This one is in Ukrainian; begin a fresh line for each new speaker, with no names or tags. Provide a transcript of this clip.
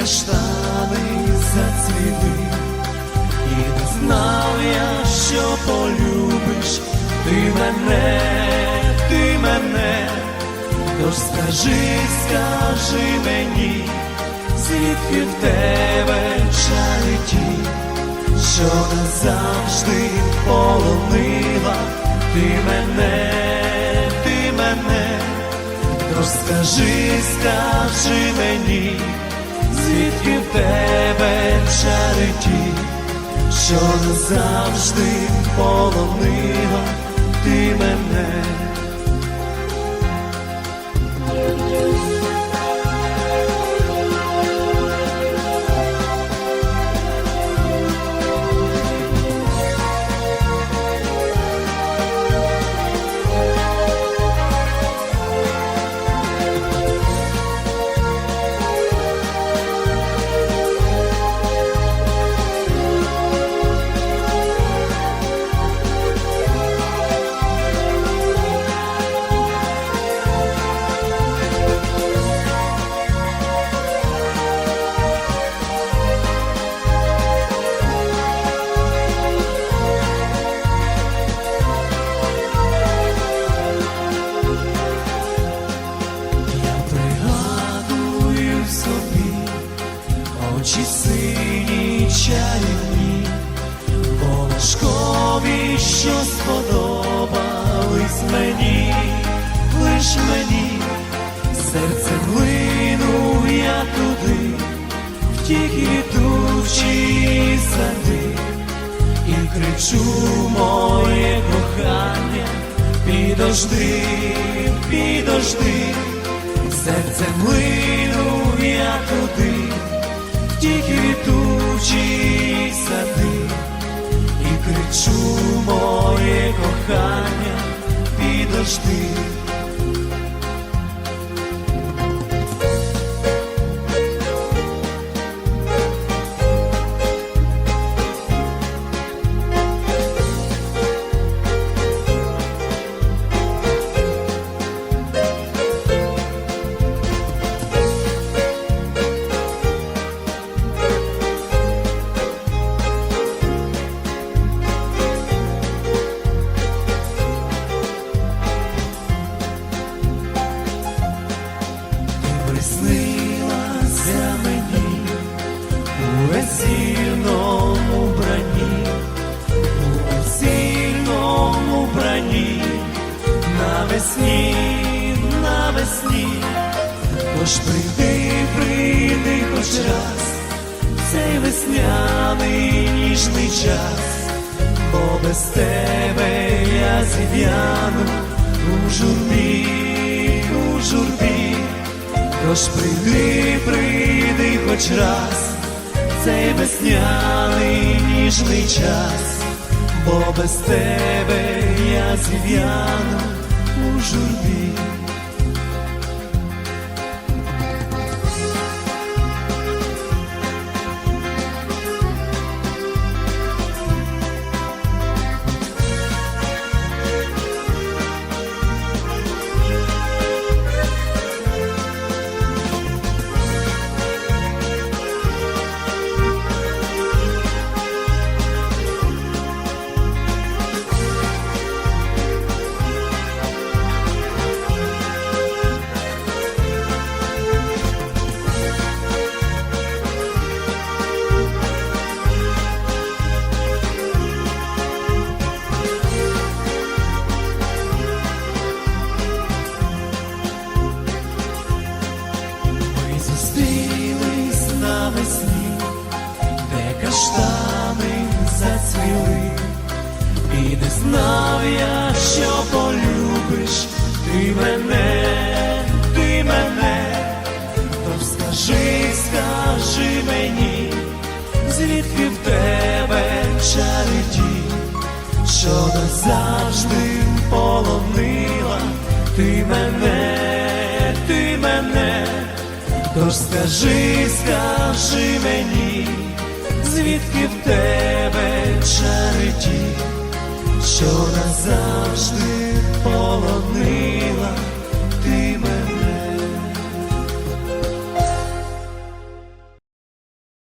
каштани зацвіли, і не знав я, що полюбиш. Ти мене, ти мене, тож скажи, скажи мені, звідки в тебе чариті, що назавжди полонила. Ти мене. Тож скажи, скажи мені, звідки в тебе чариті, що назавжди полонила ти мене. Очі сині чарівні, волошкові, що сподобались мені, лиш мені, серцем лину я туди, в ті квітучі сади, і кричу моє кохання, підожди, підожди, серцем лину я туди, в ті квітучі сади, і кричу моє кохання, підожди. Весільному бранні, у весільному бранні, навесні, навесні, тож прийди, прийди хоч раз, цей весняний ніжний час, бо без тебе я зів'яну у журбі, у журбі. Тож прийди, прийди хоч раз, цей весняний ніжний час, бо без тебе я зів'яну у журбі. Зацвіли, і не знав я, що полюбиш. Ти мене, ти мене, то скажи, скажи мені, звідки в тебе чариті, що назавжди полонила? Ти мене, ти мене. Тож скажи, скажи мені, звідки в тебе чариті, що назавжди мене.